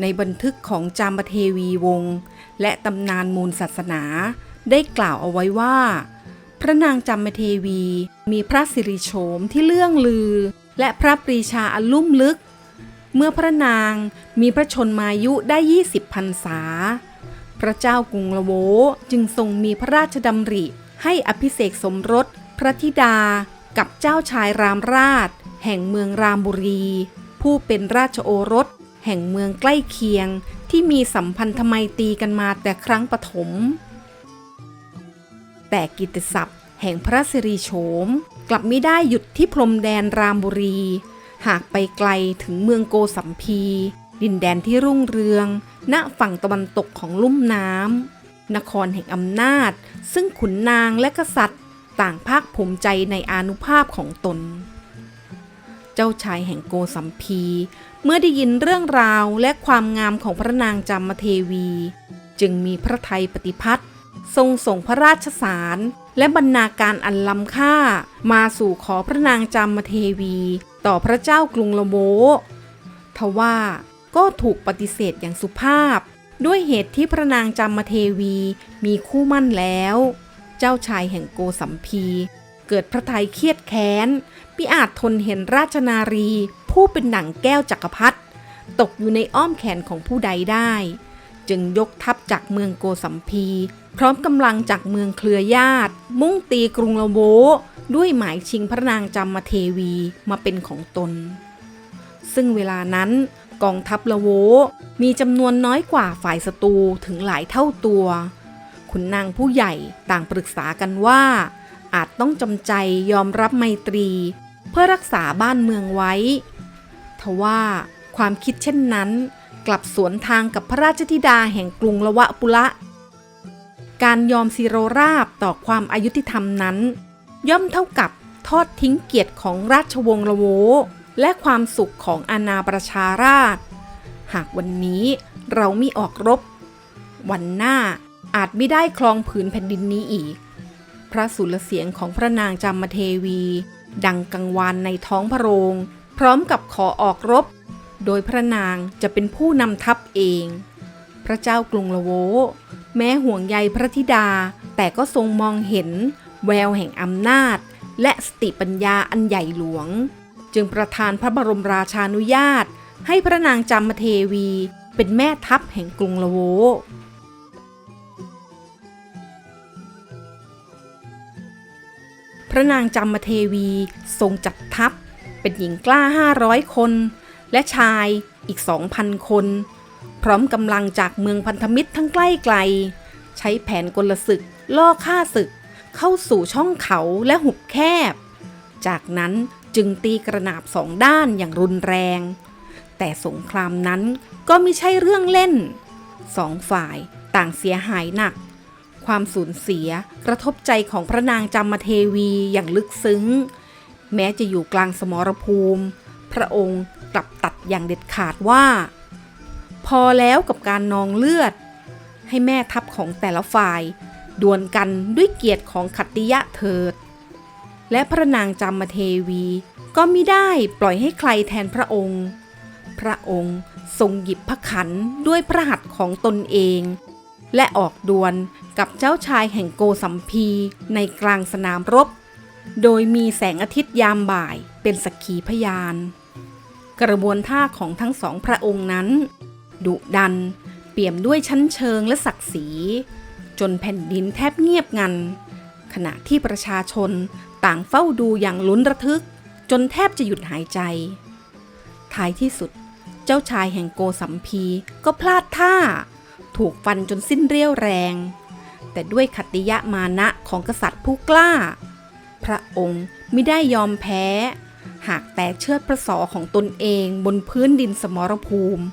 ในบันทึกของจามเทวีวงศ์และตำนานมูลศาสนาได้กล่าวเอาไว้ว่า พระนางจามเทวีมีพระสิริโฉมที่เลื่องลือ และพระปรีชาอันลุ่มลึก เมื่อพระนางมีพระชนมายุได้ 20พรรษา พระเจ้ากรุงละโวจึงทรงมีพระราชดำริให้อภิเษกสมรส พระธิดากับเจ้าชายรามราช แห่งเมืองรามบุรี ผู้เป็นราชโอรส แห่งเมืองใกล้เคียงที่มีสัมพันธไมตรีกันมาแต่ครั้งปฐม แต่กิตติศัพท์แห่งพระสิริโฉม กลับไม่ได้หยุดที่พรมแดนรามบุรี หากไปไกลถึงเมืองโกสัมพี ดินแดนที่รุ่งเรือง ณฝั่งตะวันตกของลุ่มน้ำนครแห่งอำนาจ ซึ่งขุนนางและกษัตริย์ ต่างภาคภูมิใจในอานุภาพของตน จ้าชายแห่งโกสัมพี เมื่อได้ยินเรื่องราวและความงามของพระนางจามเทวี จึงมีพระไทยปฏิพัติทรงส่งพระราชสารและบรรณาการอันล้ำค่า มาสู่ขอพระนางจามเทวี ต่อพระเจ้ากรุงละโมทว่าก็ถูกปฏิเสธอย่างสุภาพ ด้วยเหตุที่พระนางจามเทวีมีคู่มั่นแล้ว เจ้าชายแห่งโกสัมพี เกิดพระทัยเครียดแค้นมิอาจทนเห็นราชนารี ผู้เป็นหนังแก้วจักรพรรดิตกอยู่ในอ้อมแขนของผู้ใดได้ จึงยกทัพจากเมืองโกสัมพี พร้อมกำลังจากเมืองเครือญาติ มุ่งตีกรุงละโวด้วยหมายชิงพระนางจามเทวีมาเป็นของตน ซึ่งเวลานั้นกองทัพละโวมีจำนวนน้อยกว่าฝ่ายศัตรูถึงหลายเท่าตัว ขุนนางผู้ใหญ่ต่างปรึกษากันว่า อาจต้องจำใจยอมรับไมตรี เพื่อรักษาบ้านเมืองไว้ ทว่าความคิดเช่นนั้น กลับสวนทางกับพระราชธิดาแห่งกรุงละวะปุระ การยอมซีโรราบต่อความอายุติธรรมนั้น ย่อมเท่ากับทอดทิ้งเกียรติของราชวงศ์ละโว และความสุขของอาณาประชาราช หากวันนี้เราไม่ออกรบ วันหน้าอาจไม่ได้ครองผืนแผ่นดินนี้อีก พระสุรเสียงของพระนางจามเทวี ดังกังวานในท้องพระโรง พร้อมกับขอออกรบ โดยพระนางจะเป็นผู้นำทัพเอง พระเจ้ากรุงละโว แม้ห่วงใยพระธิดา แต่ก็ทรงมองเห็น แววแห่งอำนาจ และสติปัญญาอันใหญ่หลวง จึงประทานพระบรมราชานุญาต ให้พระนางจามเทวี เป็นแม่ทัพแห่งกรุงละโว พระนางจามเทวีทรงจัดทัพ เป็นหญิงกล้า 500 คน และชายอีก 2,000 คน พร้อมกำลังจากเมืองพันธมิตรทั้งใกล้ไกล ใช้แผนกลศึก ล่อฆ่าศึก เข้าสู่ช่องเขาและหุบแคบ จากนั้นจึงตีกระนาบสองด้านอย่างรุนแรง แต่สงครามนั้นก็ไม่ใช่เรื่องเล่น สองฝ่ายต่างเสียหายหนัก ความสูญเสียกระทบใจของพระนางจามเทวีอย่างลึกซึ้ง แม้จะอยู่กลางสมรภูมิ พระองค์กลับตัดอย่างเด็ดขาดว่า พอแล้วกับการนองเลือด ให้แม่ทัพของแต่ละฝ่ายดวลกันด้วยเกียรติของขัตติยะเถิด และพระนางจามเทวีก็มิได้ปล่อยให้ใครแทนพระองค์ พระองค์ทรงหยิบพระขันด้วยพระหัตถ์ของตนเอง และออกดวล กับเจ้าชายแห่งโกสัมพีในกลางสนามรบ โดยมีแสงอาทิตย์ยามบ่ายเป็นสักขีพยาน กระบวนท่าของทั้งสองพระองค์นั้น ดุดัน เปี่ยมด้วยชั้นเชิงและศักดิ์ศรี จนแผ่นดินแทบเงียบงัน ขณะที่ประชาชนต่างเฝ้าดูอย่างลุ้นระทึก จนแทบจะหยุดหายใจ ท้ายที่สุด เจ้าชายแห่งโกสัมพีก็พลาดท่า ถูกฟันจนสิ้นเรี่ยวแรง แต่ด้วยขัติยะมานะของกษัตริย์ผู้กล้า พระองค์ไม่ได้ยอมแพ้ หากแต่เชือดพระสอของตนเองบนพื้นดินสมรภูมิ